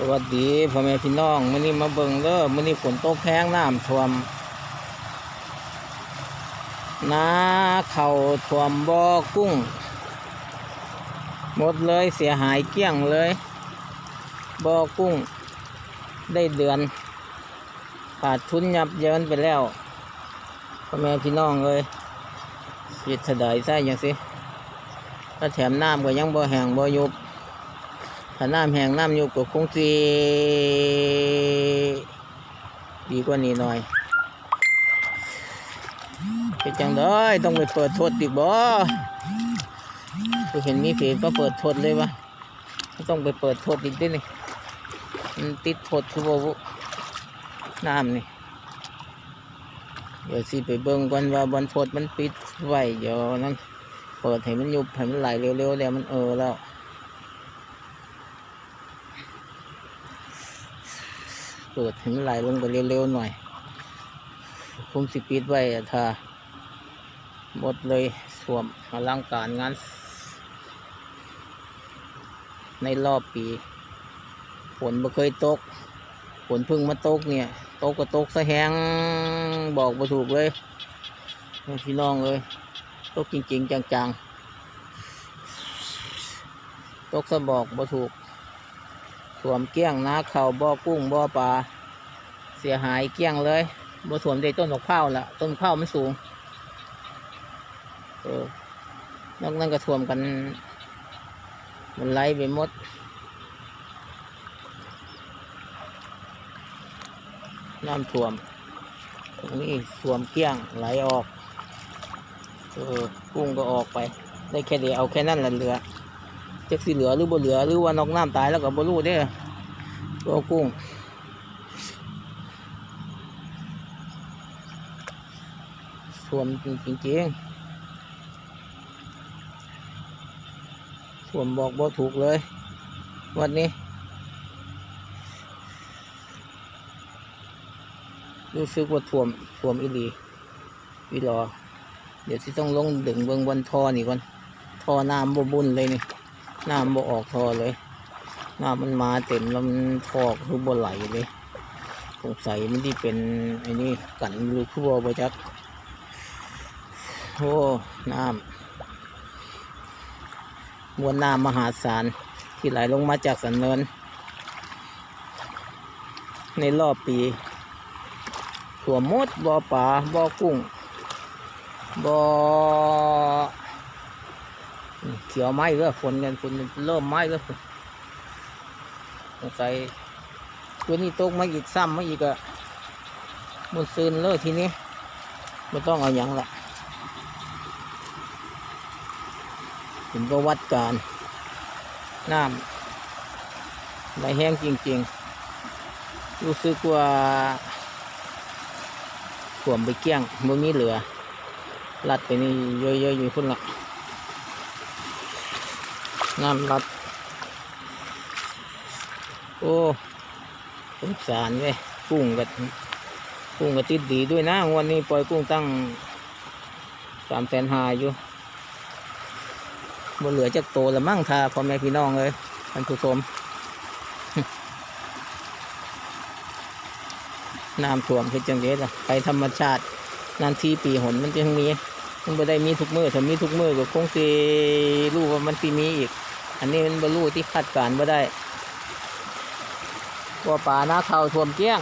สวัสดีพ่อแม่พี่น้องมื้อนี้มาเบิ่งเด้อมื้อนี้ฝนตกแห้งน้ำท่วมนาเข่าท่วมบ่อกุ้ง หมดเลยเสียหายเกลี้ยงเลยบ่อกุ้ง ได้เดือนขาดทุนยับเยินไปแล้วพ่อแม่พี่น้องเลยคิดถดายใส่ยังสิถ้าแถมน้ำก็ยังบ่แห้งบ่ยุบ ถ้าน้ำแห้งน้ำยุบก็คงสิดีกว่านี้หน่อยเป็นจังได้ต้องไปเปิดโทษอีกบ่กูเห็นมีเพจก็เปิดโทษเลยวะต้องไปเปิดโทษอีกด้วยนี่มันติดโทษคือบ่บุน้ำนี่เดี๋ยวสิไปเบิ่งก่อนว่าบนโทษมันปิดไว้เดี๋ยวนั้นเปิดให้มันยุบให้มันไหลเร็วๆเดี๋ยวมันเออแล้ว เปิดให้มันไหลลงไปเร็วๆหน่อยคงสิปิดไว้ถ้าหมดเลยสวมอลังการงาน ในรอบปีฝนบ่เคยตกฝนพึ่งมาตกเนี่ย ตกก็ตกสะแหงบอกบ่ถูกเลยพี่น้องเลยตกจริงๆ จังๆ ตกสะบอกบ่ถูก สวมเกี้ยงนาเข่าบ่อกุ้งบ่อปลาเสียหายเกี้ยงเลยบ่สวมได้ต้นมะพร้าวละต้นมะพร้าวมันสูงเออนอกนั้นก็ท่วมกัน มันไหลไปหมดน้ำท่วม ตรงนี้ท่วมเกี้ยงไหลออก เออกุ้งก็ออกไป ได้แค่เดียวเอาแค่นั้นแหละเหลือ จักสิเหลือหรือบ่เหลือหรือว่านอกน้ำตายแล้วก็บ่รู้เด้อตัวกุ้งท่วมจริงๆท่วมบอกบ่ถูกเลย วันนี้ รู้สึกว่าท่วมท่วมอีหลีอีหลอเดี๋ยวสิต้องลงดึงเบิ่งบนท่อนี่ก่อนท่อน้ำบ่บุญเลยนี่ น้ำบ่ออกท่อเลยน้ำมันมาเต็มแล้วมันทอกคือบ่ไหลเลยสงสัยมันที่เป็นไอ้นี่กันรูคือบ่บ่จักโอ้น้ำมวลน้ำมหาศาลที่ไหลลงมาจากสันเนิน ในรอบปีถั่วมดบ่อปลาบ่อกุ้งบ่อ เขียวไม้ก็ฝนกันฝนเริ่มไม้ก็ฝนสงสัยตัวนี้ตกมาอีกซ้ำมาอีกอะมันซึนเลยทีนี้ไม่ต้องเอาหยังละผมก็วัดการน้ำไหลแห้งจริงๆ รู้สึกว่าถ่วมไปเกลี้ยงมันมีเหลือ ลัดไปนี่เยอะๆอยู่พุ่นละ น้ำรัดโอ้สงสารเว้ยกุ้งกับกุ้งกับติดดีด้วยนะงวันนี้ปล่อยกุ้งตั้งสามแสนหาอยู่บนเหลือจากโตละมั่งทาพ่อแม่พี่น้องเลยท่านผู้ชมน้ำท่วมคือจังเด็ดล่ะไปธรรมชาตินานทีปีหนมันจะมีมันไม่ได้มีทุกมือถ้ามีทุกมือก็คงสิรู้ว่ามันสิมีอีก อันนี้มันบรรลุที่คาดการณ์ไม่ได้ว่าป่าหน้าเขาท่วมเกี้ยง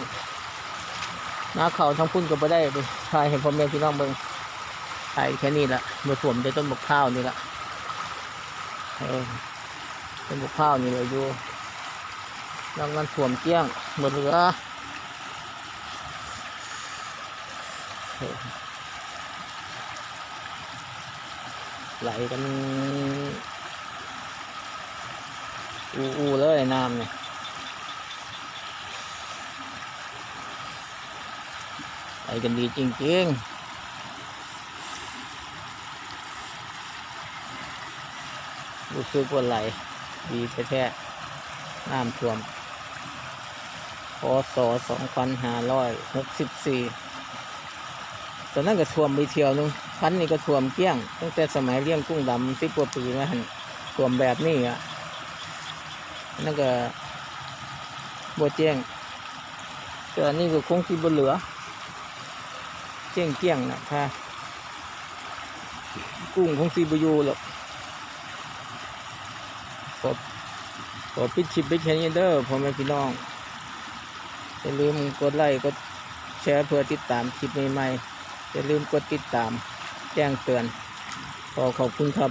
หน้าเขาทั้งพุ่นก็ไม่ได้ไปถ่ายให้พ่อแม่พี่น้องเบิ่งถ่ายแค่นี้ละมาท่วมในต้นบกข้าวนี่ละเออต้นบกข้าวนี่เลยอยู่นอกนั้นท่วมเกี้ยงหมดเหลือไหลกัน อูอูเลยน้ำเนี่ยไปกันดีจริงๆรู้สึกว่าไหลดีแท้ๆน้ำท่วมพศสองพันห้าร้อยหกสิบสี่ตอนนั้นก็ท่วมไปเที่ยวนึงพันนี่ก็ท่วมเกลี้ยง ตั้งแต่สมัยเลี้ยงกุ้งดำสิบกว่าปีมาหันท่วมแบบนี้อะ นั่นก็บ่แจ้งแต่นนี้ก็คงสิบ่เหลือ เจียงเกี้ยงนะค่ะกุ้งคงสิบ่อยู่หรอกขอขอปิดชิปไปแค่นี้เด้อพ่อแม่พี่น้องอย่าลืมกดไลค์กดแชร์เพื่อติดตามคลิปใหม่ๆอย่าลืมกดติดตามแจ้งเตือนขอขอบคุณครับ